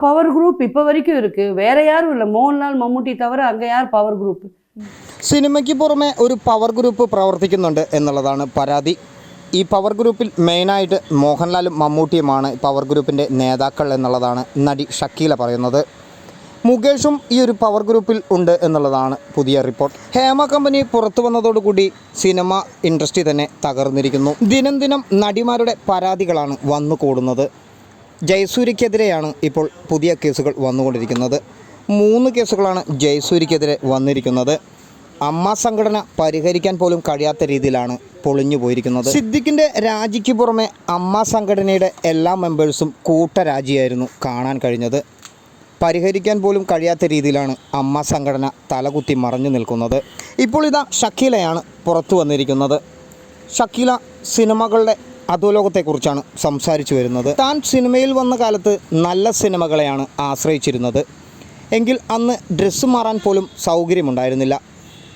Power group இப்போ வரைக்கும் இருக்கு வேற யாரும் இல்லை மோகன்லால் மம்முட்டி தவிர அங்கே யார் பவர் குரூப் സിനിമയ്ക്ക് പുറമെ ഒരു പവർ ഗ്രൂപ്പ് പ്രവർത്തിക്കുന്നുണ്ട് എന്നുള്ളതാണ് പരാതി ഈ പവർ ഗ്രൂപ്പിൽ മെയിനായിട്ട് മോഹൻലാലും മമ്മൂട്ടിയുമാണ് പവർ ഗ്രൂപ്പിൻ്റെ നേതാക്കൾ എന്നുള്ളതാണ് നടി ഷക്കീല പറയുന്നത് മുകേഷും ഈ ഒരു പവർ ഗ്രൂപ്പിൽ ഉണ്ട് എന്നുള്ളതാണ് പുതിയ റിപ്പോർട്ട് ഹേമ കമ്പനി പുറത്തു വന്നതോടുകൂടി സിനിമ ഇൻഡസ്ട്രി തന്നെ തകർന്നിരിക്കുന്നു ദിനം ദിനം നടിമാരുടെ പരാതികളാണ് വന്നു കൂടുന്നത് ജയസൂര്യക്കെതിരെയാണ് ഇപ്പോൾ പുതിയ കേസുകൾ വന്നുകൊണ്ടിരിക്കുന്നത്. മൂന്ന് കേസുകളാണ് ജയസൂര്യക്കെതിരെ വന്നിരിക്കുന്നത്. അമ്മ സംഘടന പരിഹരിക്കാൻ പോലും കഴിയാത്ത രീതിയിലാണ് പൊളിഞ്ഞു പോയിരിക്കുന്നത്. സിദ്ദിഖിന്റെ രാജിക്ക് പുറമെ അമ്മ സംഘടനയുടെ എല്ലാ മെമ്പേഴ്സും കൂട്ടരാജിയായിരുന്നു കാണാൻ കഴിഞ്ഞത്. പരിഹരിക്കാൻ പോലും കഴിയാത്ത രീതിയിലാണ് അമ്മ സംഘടന തലകുത്തി മറഞ്ഞു നിൽക്കുന്നത്. ഇപ്പോൾ ഇതാ ഷക്കീലയാണ് പുറത്തു വന്നിരിക്കുന്നത്. ഷക്കീല സിനിമകളുടെ അധോലോകത്തെക്കുറിച്ചാണ് സംസാരിച്ചു വരുന്നത്. താൻ സിനിമയിൽ വന്ന കാലത്ത് നല്ല സിനിമകളെയാണ് ആശ്രയിച്ചിരുന്നത്. എങ്കിൽ അന്ന് ഡ്രസ്സ് മാറാൻ പോലും സൗകര്യമുണ്ടായിരുന്നില്ല.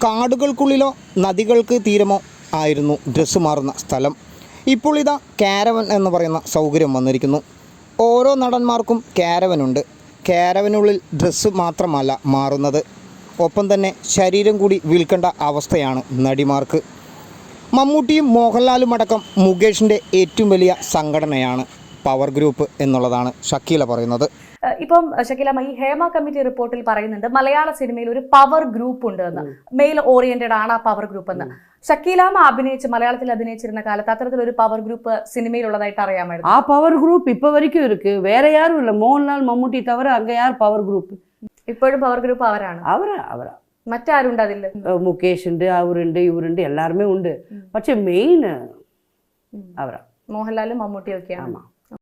കാടുകൾക്കുള്ളിലോ നദികൾക്ക് തീരമോ ആയിരുന്നു ഡ്രസ്സ് മാറുന്ന സ്ഥലം. ഇപ്പോൾ ഇതാ കാരവൻ എന്ന് പറയുന്ന സൗകര്യം വന്നിരിക്കുന്നു. ഓരോ നടന്മാർക്കും കാരവനുണ്ട്. കാരവനുള്ളിൽ ഡ്രസ്സ് മാത്രമല്ല മാറുന്നത്. ഒപ്പം തന്നെ ശരീരം കൂടി വിൽക്കേണ്ട അവസ്ഥയാണ് നടിമാർക്ക്. മമ്മൂട്ടിയും മോഹൻലാലും അടക്കം മുകേഷിൻ്റെ ഏറ്റവും വലിയ സംഘടനയാണ് പവർ ഗ്രൂപ്പ് എന്നുള്ളതാണ് ഷക്കീല പറയുന്നത് ഏഹ് ഇപ്പം ഷക്കീലമ്മ ഈ ഹേമ കമ്മിറ്റി റിപ്പോർട്ടിൽ പറയുന്നുണ്ട് മലയാള സിനിമയിൽ ഒരു പവർ ഗ്രൂപ്പ് ഉണ്ട് എന്ന് മെയിൽ ഓറിയന്റഡ് ആണ് ആ പവർ ഗ്രൂപ്പ് എന്ന് ഷക്കീലാമ്മ അഭിനയിച്ച് മലയാളത്തിൽ അഭിനയിച്ചിരുന്ന കാലത്ത് അത്തരത്തിലൊരു പവർ ഗ്രൂപ്പ് സിനിമയിലുള്ളതായിട്ട് അറിയാമായിരുന്നു ஆ பவர் குரூப் இப்போ வரைக்கும் இருக்கு வேற யாரும் இல்லை மோகன்லால் மம்முட்டி தவிர அங்கே யார் பவர் குரூப் ഇപ്പോഴും പവർ ഗ്രൂപ്പ് അവരാണ് அவரா அவரா മറ്റാരുണ്ട് അതിൽ മുകേഷ് ഉണ്ട് അവരുണ്ട് ഇവരുണ്ട് എല്ലാരുമേ ഉണ്ട്. പക്ഷെ മെയിൻ അവരാ. മോഹൻലാലും മമ്മൂട്ടിയും ഒക്കെയാണ്